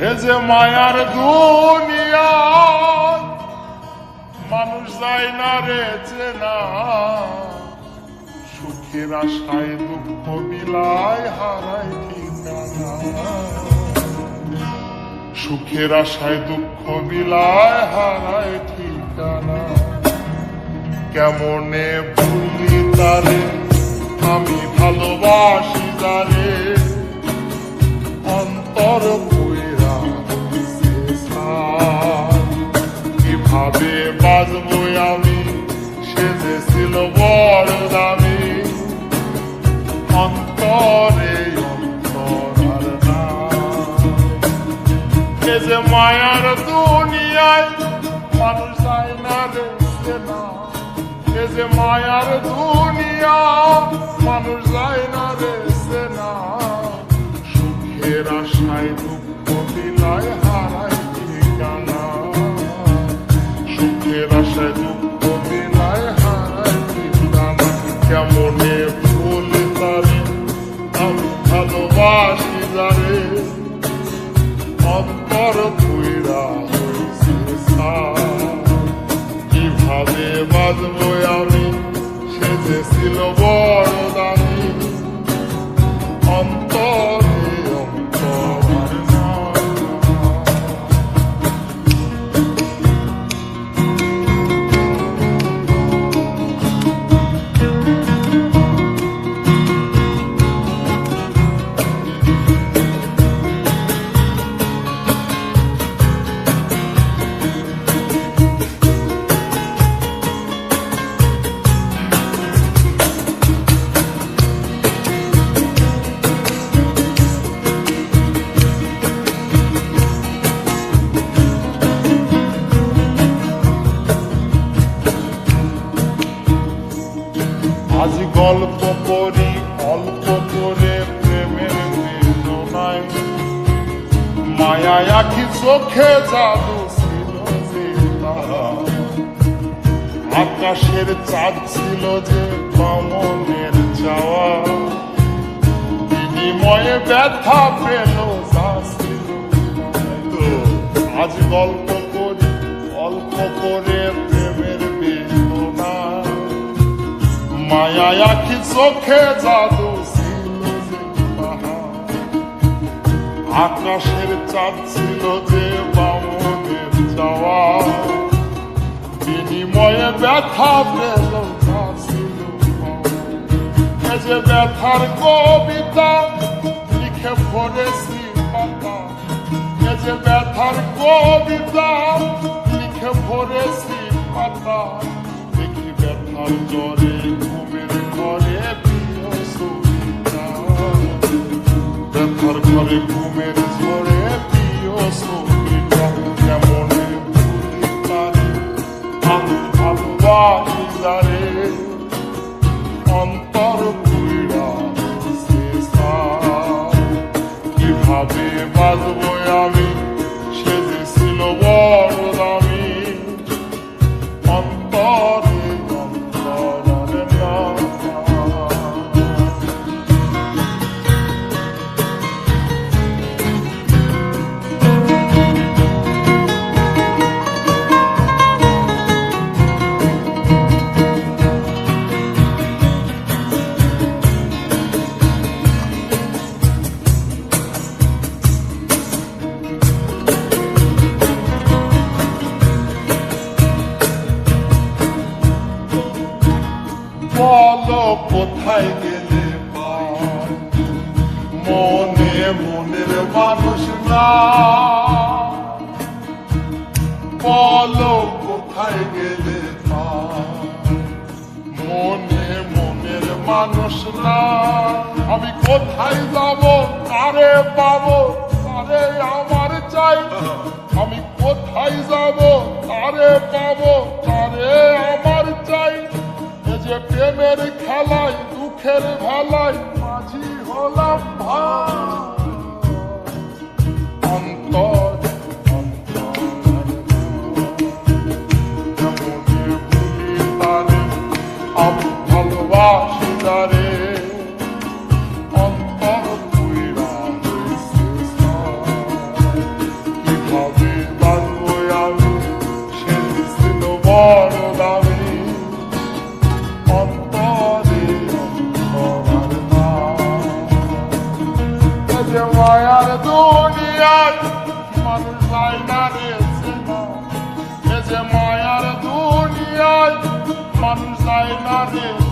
এ যে মায়ার দুনিয়া মানুষ যায় না রে চেনা সুখের আশায় দুঃখ বিলায় হারায় ঠিকানা সুখের আশায় দুঃখ বিলায় হারায় ঠিকানা কেমনে ভুলি তারে আমি ভালোবাসি তারে অন্তর বাজবো আমি সে যে ছিল বড় দামি অন্তরে অন্তর আর যে মায়ার দুনিয়ায় মানুষ যায় না রে না এ যে মায়ার দুনিয়া মানুষ যায় না রে না সুখের আশায় গল্প করি, অল্প করে প্রেমের বেদনায় মায়া আখি চোখে জাদু ছিল আকাশের চাঁদ ছিল যে কমনের যাওয়া বিনিময়ে ব্যথা পেল আজ গল্প করি, অল্প করে প্রেমের মায়া আখি চোখে জাদু ছিল যে। আকাশের চাঁদ ছিল যে বামনের যাওয়া বিনিময়ে ব্যথা পেল ছিল যে ব্যথার কবিতা লিখে পড়েছি পাতা। এ যে ব্যথার কবিতা লিখে পড়েছি পাতা। দেখি ব্যথার জ্বরে ঘরে ঘুমের ঝরে প্রিয় সবিতা। কেমনে ভুলি তারে আমি ভালোবাসি যারে অন্তর পুইরা কীভাবে বাজবো বলো কোথায় গেলে? মনে মনের মানুষ না। বলো কোথায় গেলে? মনে মনের মানুষ না। আমি কোথায় যাব? কারে পাবো? তারে আমার চাই? আমি কোথায় যাব? তারে পাবো? kerim halay মানুষ যায় না রে যে মায়ার দুনিয়ায় মানুষ যায় না রে।